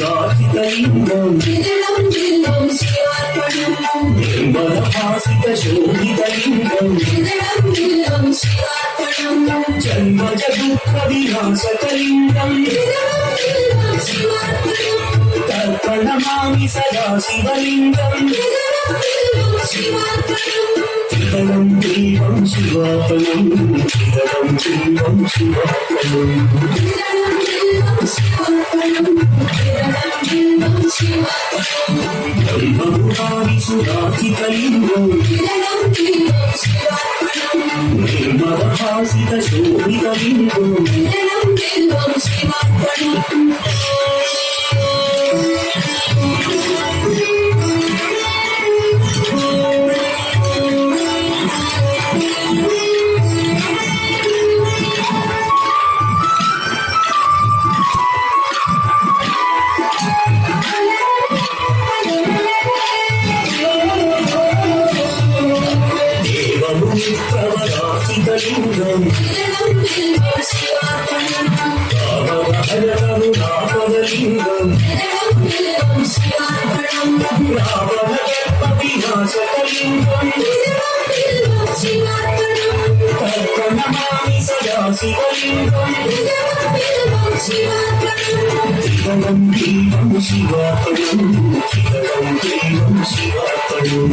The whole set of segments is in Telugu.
బ్రహ్మమురాదిసురాజితలింగం నిర్మలభాసిత శోభితలింగం తర్పణమామి సదా శివలింగం చిదం దేవం శివాపనం చిదం దేవం శివాపనం బ్రహ్మమురాదిసురాజితలింగం నిర్మలభాసిత శోభితలింగం రావణ గర్భ వినాశకలింగం దేవం శివాపణం దేవం శివాపణం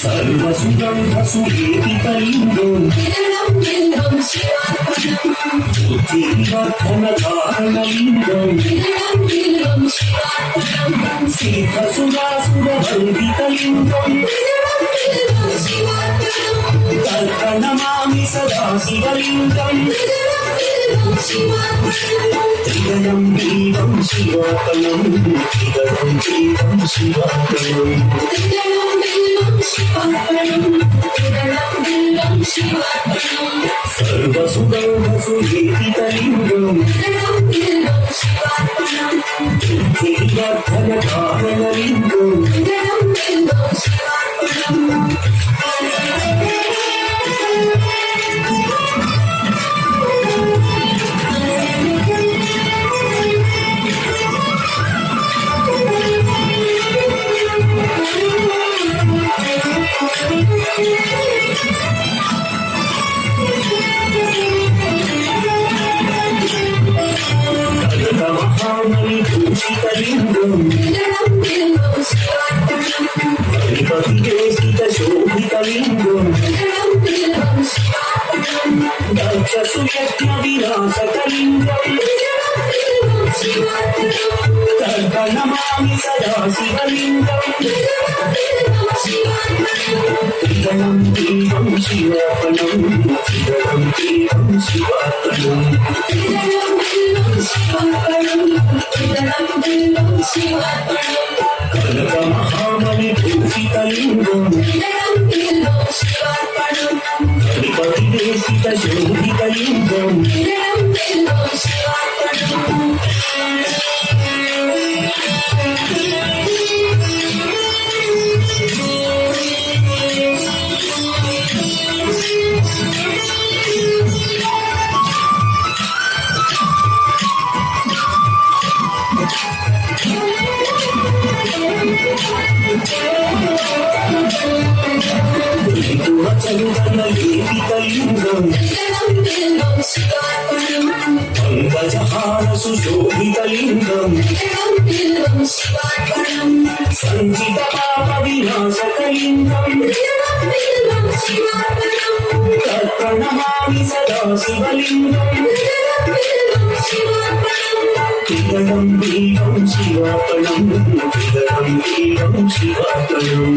సర్వసుగంధసులేపితలింగం బుద్ధివర్ధన కారణలింగం సిద్ధసురాసురవందితలింగం తర్పణమామి సదా శివలింగం త్రిగణం దేవం శివాపనం త్రిగణం దేవం శివాపనం సర్వసుగంధసులేపితలింగం కనకమహామణి భూషితలింగం హరిపతికేసిత శోభితలింగం దక్షసుయజ్ఞ వినాశకలింగం తర్పణమామి సదా శివలింగం త్రిగణం దేవం శివాపనం త్రిగణం దేవం శివాపనం కనకమహామణి భూషితలింగం హరిపతికేసిత శోభితలింగం చందన లేపితలింగం పంకజహార సుశోభితలింగం సంచిత పాప వినాశకలింగం తర్పణమామి సదా శివలింగం శివాపణం శివాపణం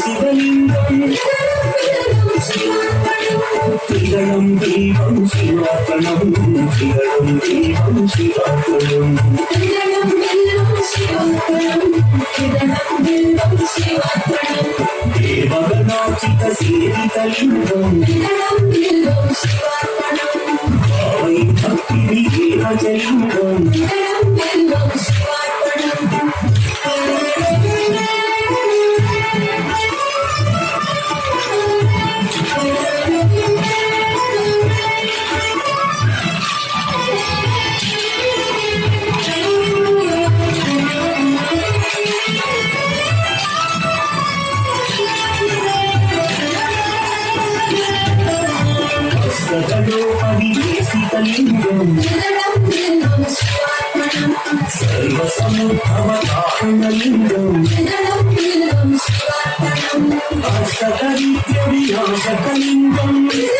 శివలింగం కిరణం దీపం శివార్పణం కిరణం దీపం దేవగణాచిత సేవితలింగం భావై భక్తి దేవజలింగం హస్తగలో అవివేశితలింగం సర్వసముద్భవకారణలింగం హస్తకరిత్య వినాశకలింగం ప్రణమామి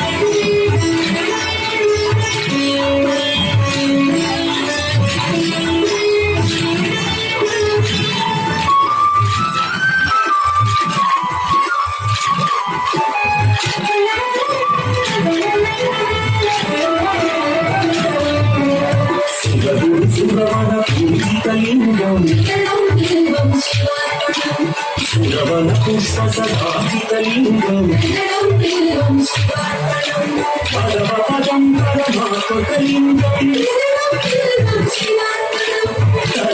సురవన పుష్ప సదాజితలింగం పరమ పదం పరమాత్మకలింగం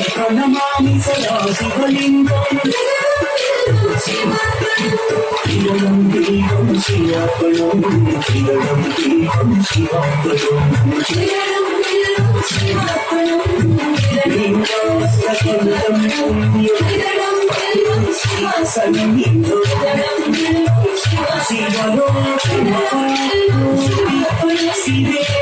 ప్రణమామి సదా శివలింగం కిరణం దీపం శివార్పణం కిరణం దీపం శివార్పణం Si yo no, si